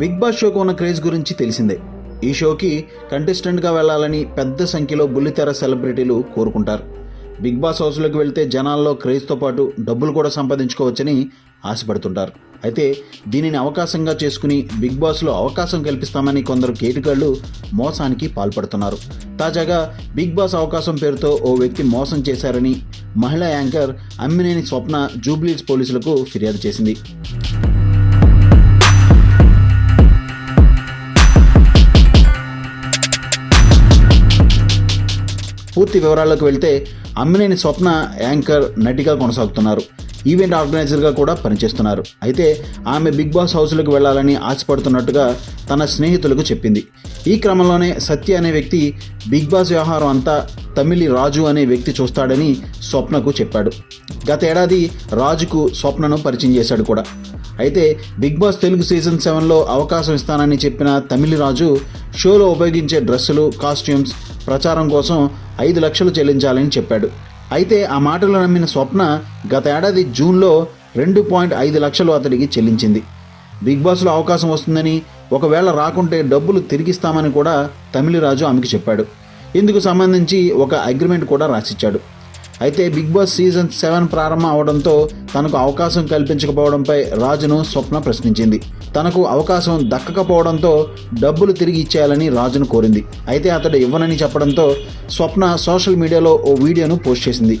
Big boss షోకు ఉన్న craze గురించి తెలిసిందే. ఈ షోకి కంటెస్టెంట్గా వెళ్ళాలని పెద్ద సంఖ్యలో బుల్లితెర సెలబ్రిటీలు కోరుకుంటారు. బిగ్ బాస్ హౌస్లోకి వెళ్తే జనాల్లో క్రేజ్తో పాటు డబ్బులు కూడా సంపాదించుకోవచ్చని ఆశపడుతుంటారు. అయితే దీనిని అవకాశంగా చేసుకుని బిగ్ బాస్లో అవకాశం కల్పిస్తామని కొందరు కేటుగాళ్ళు మోసానికి పాల్పడుతున్నారు. తాజాగా బిగ్ బాస్ అవకాశం పేరుతో ఓ వ్యక్తి మోసం చేశారని మహిళా యాంకర్ అమ్మినేని స్వప్న జూబ్లీస్ పోలీసులకు ఫిర్యాదు చేసింది. పూర్తి వివరాల్లోకి వెళ్తే అమ్మినేని స్వప్న యాంకర్ నటిగా కొనసాగుతున్నారు. ఈవెంట్ ఆర్గనైజర్గా కూడా పనిచేస్తున్నారు. అయితే ఆమె బిగ్ బాస్ హౌస్లోకి వెళ్ళాలని ఆశపడుతున్నట్టుగా తన స్నేహితులకు చెప్పింది. ఈ క్రమంలోనే సత్య అనే వ్యక్తి బిగ్ బాస్ వ్యవహారం అంతా తమిళి రాజు అనే వ్యక్తి చూస్తాడని స్వప్నకు చెప్పాడు. గత ఏడాది రాజుకు స్వప్నను పరిచయం చేశాడు కూడా. అయితే బిగ్ బాస్ తెలుగు సీజన్ సెవెన్లో అవకాశం ఇస్తానని చెప్పిన తమిళరాజు షోలో ఉపయోగించే డ్రెస్సులు కాస్ట్యూమ్స్ ప్రచారం కోసం ఐదు లక్షలు చెల్లించాలని చెప్పాడు. అయితే ఆ మాటలు నమ్మిన స్వప్న గత ఏడాది జూన్లో రెండు పాయింట్ ఐదు లక్షలు అతడికి చెల్లించింది. బిగ్ బాస్లో అవకాశం వస్తుందని ఒకవేళ రాకుంటే డబ్బులు తిరిగిస్తామని కూడా తమిళరాజు ఆమెకు చెప్పాడు. ఇందుకు సంబంధించి ఒక అగ్రిమెంట్ కూడా రాసిచ్చాడు. అయితే బిగ్ బాస్ సీజన్ సెవెన్ ప్రారంభం అవడంతో తనకు అవకాశం కల్పించకపోవడంపై రాజును స్వప్న ప్రశ్నించింది. తనకు అవకాశం దక్కకపోవడంతో డబ్బులు తిరిగి ఇచ్చేయాలని రాజును కోరింది. అయితే అతడు ఇవ్వనని చెప్పడంతో స్వప్న సోషల్ మీడియాలో ఓ వీడియోను పోస్ట్ చేసింది.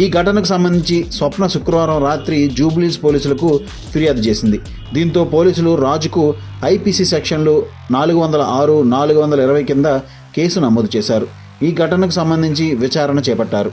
ఈ ఘటనకు సంబంధించి స్వప్న శుక్రవారం రాత్రి జూబ్లీస్ పోలీసులకు ఫిర్యాదు చేసింది. దీంతో పోలీసులు రాజుకు ఐపీసీ సెక్షన్లు నాలుగు వందల ఆరు నాలుగు వందల ఇరవై కింద కేసు నమోదు చేశారు. ఈ ఘటనకు సంబంధించి విచారణ చేపట్టారు.